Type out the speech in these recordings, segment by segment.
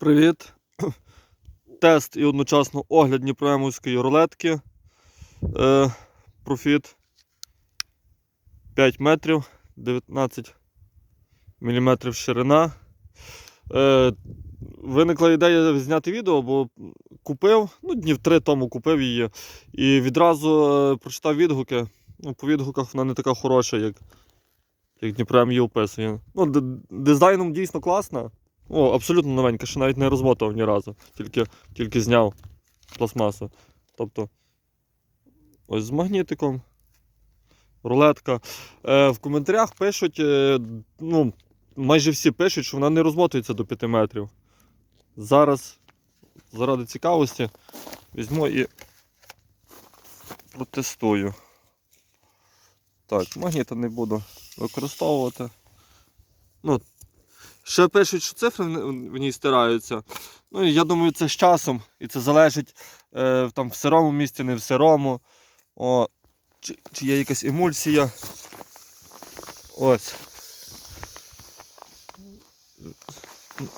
Привіт! Тест і одночасно огляд Дніпроемовської рулетки. Е, профіт 5 метрів, 19 мм ширина. Е, виникла ідея зняти відео, бо купив, ну, днів три тому купив її. І відразу е, прочитав відгуки. Ну, по відгуках вона не така хороша, як, як Дніпром її описує. Ну, дизайном дійсно класна. О, абсолютно новенька, ще навіть не розмотав ні разу, тільки, тільки зняв пластмасу. Тобто, ось з магнітиком, рулетка. Е, в коментарях пишуть, е, ну, майже всі пишуть, що вона не розмотується до 5 метрів. Зараз, заради цікавості, візьму і протестую. Так, магніта не буду використовувати. Ну, Ще пишуть, що цифри в ній стираються. Ну, я думаю, це з часом. І це залежить е, там, в сирому місці, не в сирому. О, чи, чи є якась емульсія. Ось.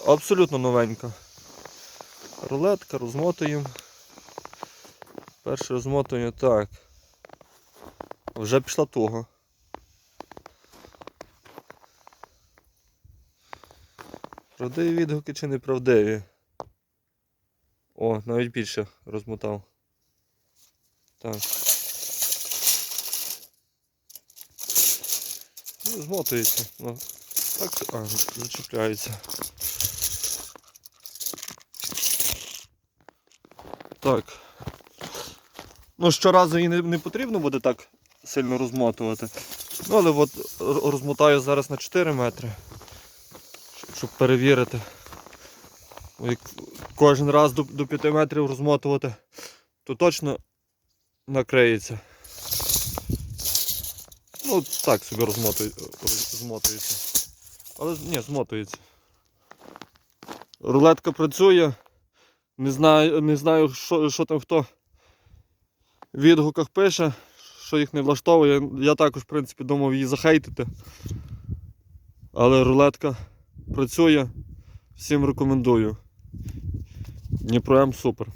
Абсолютно новенька. Рулетка, розмотуємо. Перше розмотуємо так. Вже пішла туго. Правдиві відгуки чи неправдиві? О, навіть більше розмотав. Так. Ну, змотується. Ну, так, а, зачіпляється. Так. Ну, щоразу її не, не потрібно буде так сильно розмотувати. Ну, але от розмотаю зараз на 4 метри щоб перевірити. Як кожен раз до, до 5 метрів розмотувати, то точно накриється. Ну, так собі розмотує, роз- змотується. Але ні, змотується. Рулетка працює. Не знаю, не знаю що, що там хто в відгуках пише, що їх не влаштовує. Я також, в принципі, думав її захейтити. Але рулетка працює. Всім рекомендую. Дніпро М супер.